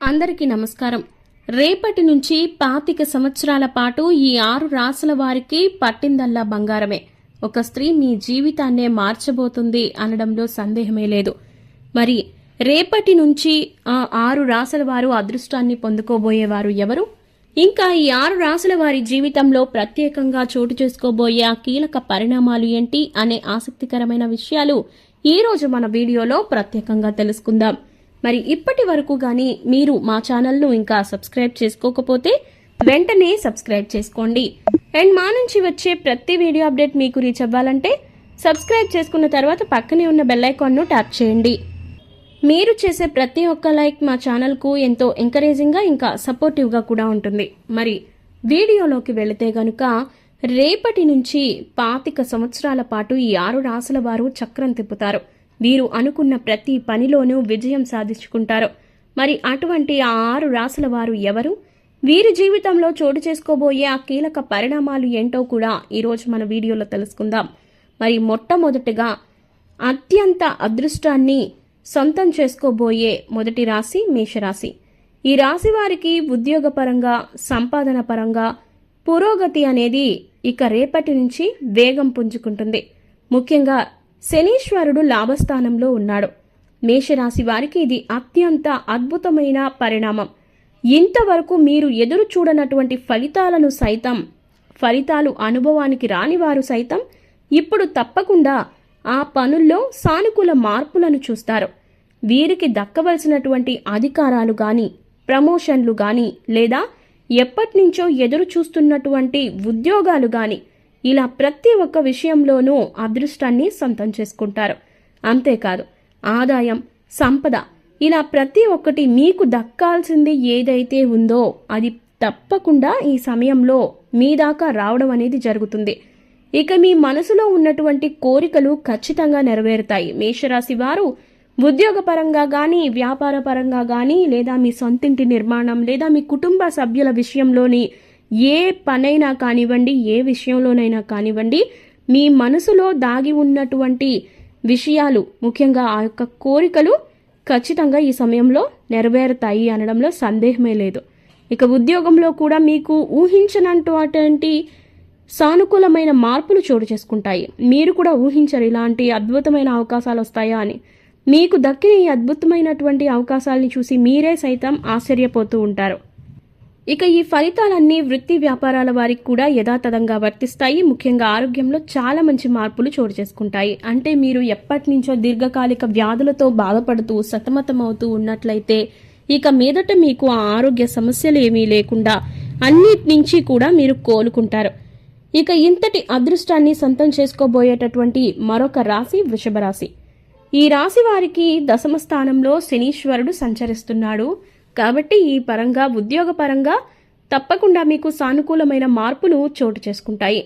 అందరికీ నమస్కారం. రేపటి నుంచి పాతిక సంవత్సరాల పాటు ఈ ఆరు రాసుల వారికి పట్టిందల్లా బంగారమే. ఒక స్త్రీ మీ జీవితాన్నే మార్చబోతుంది అనడంలో సందేహమే లేదు. మరి రేపటి నుంచి ఆ ఆరు రాసుల వారు అదృష్టాన్ని పొందుకోబోయేవారు ఎవరు? ఇంకా ఈ ఆరు రాసుల వారి జీవితంలో ప్రత్యేకంగా చోటు చేసుకోబోయే ఆ కీలక పరిణామాలు ఏంటి అనే ఆసక్తికరమైన విషయాలు ఈ రోజు మన వీడియోలో ప్రత్యేకంగా తెలుసుకుందాం. మరి ఇప్పటి వరకు కానీ మీరు మా ఛానల్ను ఇంకా సబ్స్క్రైబ్ చేసుకోకపోతే వెంటనే సబ్స్క్రైబ్ చేసుకోండి. అండ్ మా నుంచి వచ్చే ప్రతి వీడియో అప్డేట్ మీకు రీచ్ అవ్వాలంటే సబ్స్క్రైబ్ చేసుకున్న తర్వాత పక్కనే ఉన్న బెల్ ఐకాన్ను ట్యాప్ చేయండి. మీరు చేసే ప్రతి ఒక్క లైక్ మా ఛానల్కు ఎంతో ఎంకరేజింగ్గా ఇంకా సపోర్టివ్గా కూడా ఉంటుంది. మరి వీడియోలోకి వెళితే గనుక రేపటి నుంచి పాతిక సంవత్సరాల పాటు ఈ ఆరు రాసుల వారు చక్రం తిప్పుతారు. వీరు అనుకున్న ప్రతి పనిలోనూ విజయం సాధించుకుంటారు. మరి అటువంటి ఆ ఆరు రాసుల వారు ఎవరు? వీరి జీవితంలో చోటు చేసుకోబోయే ఆ కీలక పరిణామాలు ఏంటో కూడా ఈరోజు మన వీడియోలో తెలుసుకుందాం. మరి మొట్టమొదటిగా అత్యంత అదృష్టాన్ని సొంతం చేసుకోబోయే మొదటి రాశి మేషరాశి. ఈ రాశి వారికి ఉద్యోగపరంగా సంపాదన పరంగా పురోగతి అనేది ఇక రేపటి నుంచి వేగం పుంజుకుంటుంది. ముఖ్యంగా శనీశ్వరుడు లాభస్థానంలో ఉన్నాడు. మేషరాశి వారికి ఇది అత్యంత అద్భుతమైన పరిణామం. ఇంతవరకు మీరు ఎదురు చూడనటువంటి ఫలితాలను సైతం ఫలితాలు అనుభవానికి రాని వారు సైతం ఇప్పుడు తప్పకుండా ఆ పనుల్లో సానుకూల మార్పులను చూస్తారు. వీరికి దక్కవలసినటువంటి అధికారాలు కానీ ప్రమోషన్లు కానీ లేదా ఎప్పటినుంచో ఎదురు చూస్తున్నటువంటి ఉద్యోగాలు కానీ ఇలా ప్రతి ఒక్క విషయంలోనూ అదృష్టాన్ని సొంతం చేసుకుంటారు. అంతేకాదు ఆదాయం సంపద ఇలా ప్రతి ఒక్కటి మీకు దక్కాల్సింది ఏదైతే ఉందో అది తప్పకుండా ఈ సమయంలో మీ దాకా రావడం అనేది జరుగుతుంది. ఇక మీ మనసులో ఉన్నటువంటి కోరికలు ఖచ్చితంగా నెరవేరుతాయి. మేషరాశి వారు ఉద్యోగపరంగా కానీ వ్యాపార పరంగా కానీ లేదా మీ సొంతింటి నిర్మాణం లేదా మీ కుటుంబ సభ్యుల విషయంలోని ఏ పనైనా కానివ్వండి ఏ విషయంలోనైనా కానివ్వండి మీ మనసులో దాగి ఉన్నటువంటి విషయాలు ముఖ్యంగా ఆ యొక్క కోరికలు ఖచ్చితంగా ఈ సమయంలో నెరవేరుతాయి అనడంలో సందేహమే లేదు. ఇక ఉద్యోగంలో కూడా మీకు ఊహించినటువంటి సానుకూలమైన మార్పులు చోటు చేసుకుంటాయి. మీరు కూడా ఊహించరు ఇలాంటి అద్భుతమైన అవకాశాలు వస్తాయా అని. మీకు దక్కిన ఈ అద్భుతమైనటువంటి అవకాశాలని చూసి మీరే సైతం ఆశ్చర్యపోతూ ఉంటారు. ఇక ఈ ఫలితాలన్నీ వృత్తి వ్యాపారాల వారికి కూడా యథాతథంగా వర్తిస్తాయి. ముఖ్యంగా ఆరోగ్యంలో చాలా మంచి మార్పులు చోటు చేసుకుంటాయి. అంటే మీరు ఎప్పటి నుంచో దీర్ఘకాలిక వ్యాధులతో బాధపడుతూ సతమతమవుతూ ఉన్నట్లయితే ఇక మీదట మీకు ఆ ఆరోగ్య సమస్యలు ఏమీ లేకుండా అన్నిటి నుంచి కూడా మీరు కోలుకుంటారు. ఇక ఇంతటి అదృష్టాన్ని సొంతం చేసుకోబోయేటటువంటి మరొక రాశి వృషభ రాశి. ఈ రాశి వారికి దశమ స్థానంలో శనీశ్వరుడు సంచరిస్తున్నాడు. కాబట్టి ఈ పరంగా ఉద్యోగపరంగా తప్పకుండా మీకు సానుకూలమైన మార్పులు చోటు చేసుకుంటాయి.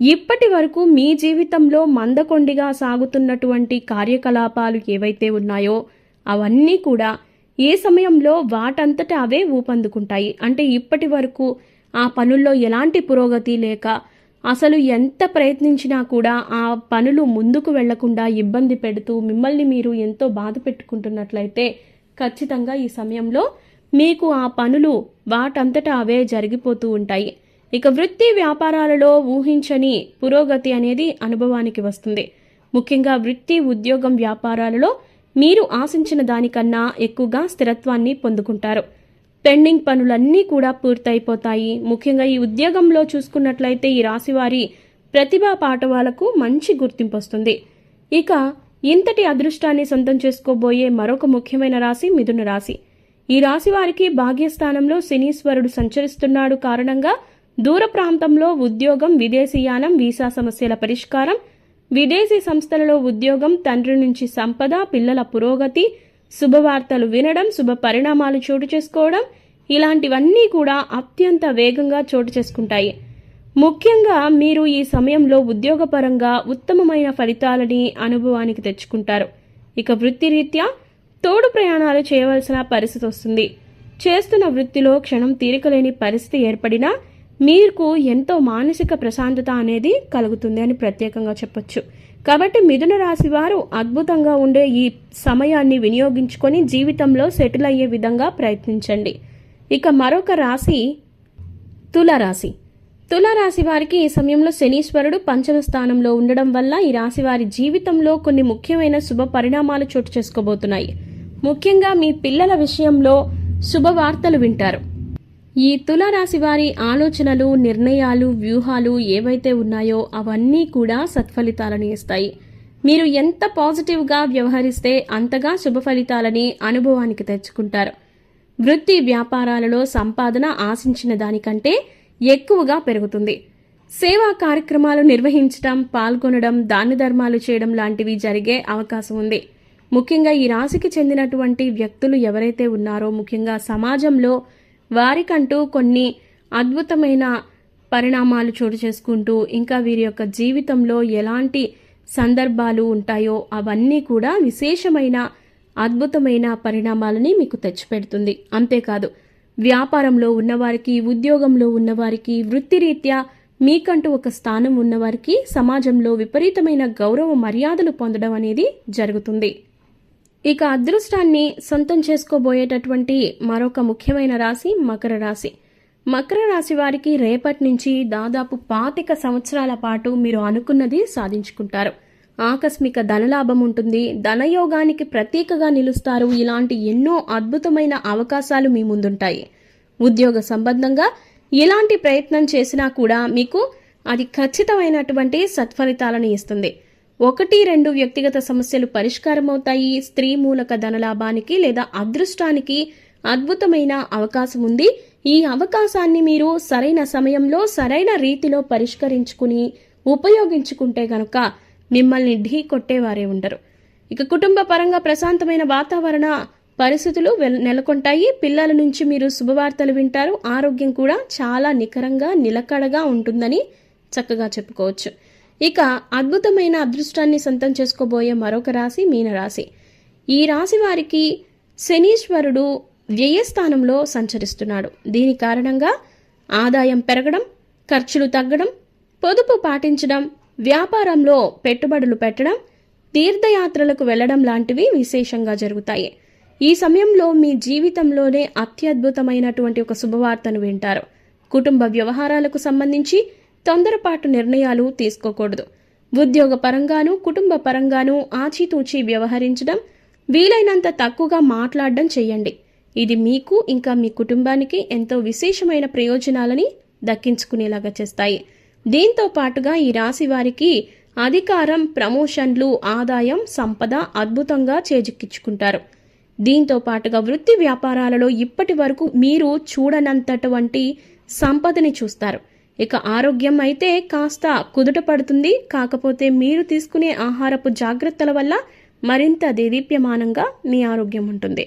ఇప్పటి వరకు మీ జీవితంలో మందకొండిగా సాగుతున్నటువంటి కార్యకలాపాలు ఏవైతే ఉన్నాయో అవన్నీ కూడా ఏ సమయంలో వాటంతట అవే ఊపందుకుంటాయి. అంటే ఇప్పటి వరకు ఆ పనుల్లో ఎలాంటి పురోగతి లేక అసలు ఎంత ప్రయత్నించినా కూడా ఆ పనులు ముందుకు వెళ్ళకుండా ఇబ్బంది పెడుతూ మిమ్మల్ని మీరు ఎంతో బాధ పెట్టుకుంటున్నట్లయితే ఖచ్చితంగా ఈ సమయంలో మీకు ఆ పనులు వాటంతటా అవే జరిగిపోతూ ఉంటాయి. ఇక వృత్తి వ్యాపారాలలో ఊహించని పురోగతి అనేది అనుభవానికి వస్తుంది. ముఖ్యంగా వృత్తి ఉద్యోగం వ్యాపారాలలో మీరు ఆశించిన దానికన్నా ఎక్కువగా స్థిరత్వాన్ని పొందుకుంటారు. పెండింగ్ పనులన్నీ కూడా పూర్తయిపోతాయి. ముఖ్యంగా ఈ ఉద్యోగంలో చూసుకున్నట్లయితే ఈ రాశివారి ప్రతిభా పాఠవాలకు మంచి గుర్తింపు వస్తుంది. ఇక ఇంతటి అదృష్టాన్ని సొంతం చేసుకోబోయే మరొక ముఖ్యమైన రాశి మిథున రాశి. ఈ రాశి వారికి భాగ్యస్థానంలో శనీశ్వరుడు సంచరిస్తున్నాడు కారణంగా దూర ప్రాంతంలో ఉద్యోగం విదేశీయానం వీసా సమస్యల పరిష్కారం విదేశీ సంస్థలలో ఉద్యోగం తండ్రి నుంచి సంపద పిల్లల పురోగతి శుభవార్తలు వినడం శుభ పరిణామాలు చోటు చేసుకోవడం ఇలాంటివన్నీ కూడా అత్యంత వేగంగా చోటు చేసుకుంటాయి. ముఖ్యంగా మీరు ఈ సమయంలో ఉద్యోగపరంగా ఉత్తమమైన ఫలితాలని అనుభవానికి తెచ్చుకుంటారు. ఇక వృత్తిరీత్యా తోడు ప్రయాణాలు చేయవలసిన పరిస్థితి వస్తుంది. చేస్తున్న వృత్తిలో క్షణం తీరికలేని పరిస్థితి ఏర్పడినా మీకు ఎంతో మానసిక ప్రశాంతత అనేది కలుగుతుంది అని ప్రత్యేకంగా చెప్పొచ్చు. కాబట్టి మిథున రాశి వారు అద్భుతంగా ఉండే ఈ సమయాన్ని వినియోగించుకొని జీవితంలో సెటిల్ అయ్యే విధంగా ప్రయత్నించండి. ఇక మరొక రాశి తులారాశి తులారాశి వారికి ఈ సమయంలో శనీశ్వరుడు పంచమ స్థానంలో ఉండడం వల్ల ఈ రాశి వారి జీవితంలో కొన్ని ముఖ్యమైన శుభ పరిణామాలు చోటు చేసుకోబోతున్నాయి. ముఖ్యంగా మీ పిల్లల విషయంలో శుభవార్తలు వింటారు. ఈ తులారాశి వారి ఆలోచనలు నిర్ణయాలు వ్యూహాలు ఏవైతే ఉన్నాయో అవన్నీ కూడా సత్ఫలితాలను ఇస్తాయి. మీరు ఎంత పాజిటివ్గా వ్యవహరిస్తే అంతగా శుభ ఫలితాలని అనుభవానికి తెచ్చుకుంటారు. వృత్తి వ్యాపారాలలో సంపాదన ఆశించిన దానికంటే ఎక్కువగా పెరుగుతుంది. సేవా కార్యక్రమాలు నిర్వహించడం పాల్గొనడం దాన ధర్మాలు చేయడం లాంటివి జరిగే అవకాశం ఉంది. ముఖ్యంగా ఈ రాశికి చెందినటువంటి వ్యక్తులు ఎవరైతే ఉన్నారో ముఖ్యంగా సమాజంలో వారికంటూ కొన్ని అద్భుతమైన పరిణామాలు చోటు చేసుకుంటూ ఇంకా వీరి యొక్క జీవితంలో ఎలాంటి సందర్భాలు ఉంటాయో అవన్నీ కూడా విశేషమైన అద్భుతమైన పరిణామాలని మీకు తెచ్చిపెడుతుంది. అంతేకాదు వ్యాపారంలో ఉన్నవారికి ఉద్యోగంలో ఉన్నవారికి వృత్తిరీత్యా మీకంటూ ఒక స్థానం ఉన్నవారికి సమాజంలో విపరీతమైన గౌరవ మర్యాదలు పొందడం అనేది జరుగుతుంది. ఇక అదృష్టాన్ని సొంతం చేసుకోబోయేటటువంటి మరొక ముఖ్యమైన రాశి మకర రాశి. మకర రాశి వారికి రేపటి నుంచి దాదాపు పాతిక సంవత్సరాల పాటు మీరు అనుకున్నది సాధించుకుంటారు. ఆకస్మిక ధనలాభం ఉంటుంది. ధనయోగానికి ప్రతీకగా నిలుస్తారు. ఇలాంటి ఎన్నో అద్భుతమైన అవకాశాలు మీ ముందుంటాయి. ఉద్యోగ సంబంధంగా ఎలాంటి ప్రయత్నం చేసినా కూడా మీకు అది ఖచ్చితమైనటువంటి సత్ఫలితాలను ఇస్తుంది. ఒకటి రెండు వ్యక్తిగత సమస్యలు పరిష్కారం అవుతాయి. స్త్రీ మూలక ధనలాభానికి లేదా అదృష్టానికి అద్భుతమైన అవకాశం ఉంది. ఈ అవకాశాన్ని మీరు సరైన సమయంలో సరైన రీతిలో పరిష్కరించుకుని ఉపయోగించుకుంటే గనుక మిమ్మల్ని ఢీ కొట్టేవారే ఉండరు. ఇక కుటుంబ పరంగా ప్రశాంతమైన వాతావరణ పరిస్థితులు వెల్- నెలకొంటాయి. పిల్లల నుంచి మీరు శుభవార్తలు వింటారు. ఆరోగ్యం కూడా చాలా నికరంగా నిలకడగా ఉంటుందని చక్కగా చెప్పుకోవచ్చు. ఇక అద్భుతమైన అదృష్టాన్ని సొంతం చేసుకోబోయే మరొక రాశి మీనరాశి. ఈ రాశి వారికి శనీశ్వరుడు వ్యయస్థానంలో సంచరిస్తున్నాడు. దీని కారణంగా ఆదాయం పెరగడం ఖర్చులు తగ్గడం పొదుపు పాటించడం వ్యాపారంలో పెట్టుబడులు పెట్టడం తీర్థయాత్రలకు వెళ్ళడం లాంటివి విశేషంగా జరుగుతాయి. ఈ సమయంలో మీ జీవితంలోనే అత్యద్భుతమైనటువంటి ఒక శుభవార్తను వింటారు. కుటుంబ వ్యవహారాలకు సంబంధించి తొందరపాటు నిర్ణయాలు తీసుకోకూడదు. ఉద్యోగ పరంగాను కుటుంబ పరంగాను ఆచితూచి వ్యవహరించడం వీలైనంత తక్కువగా మాట్లాడడం చేయండి. ఇది మీకు ఇంకా మీ కుటుంబానికి ఎంతో విశేషమైన ప్రయోజనాలని దక్కించుకునేలాగా చేస్తాయి. దీంతో పాటుగా ఈ రాశి వారికి అధికారం ప్రమోషన్లు ఆదాయం సంపద అద్భుతంగా చేజిక్కించుకుంటారు. దీంతో పాటుగా వృత్తి వ్యాపారాలలో ఇప్పటి వరకు మీరు చూడనంతటువంటి సంపదని చూస్తారు. ఇక ఆరోగ్యం అయితే కాస్త కుదుట పడుతుంది. కాకపోతే మీరు తీసుకునే ఆహారపు జాగ్రత్తల వల్ల మరింత దేదీప్యమానంగా మీ ఆరోగ్యం ఉంటుంది.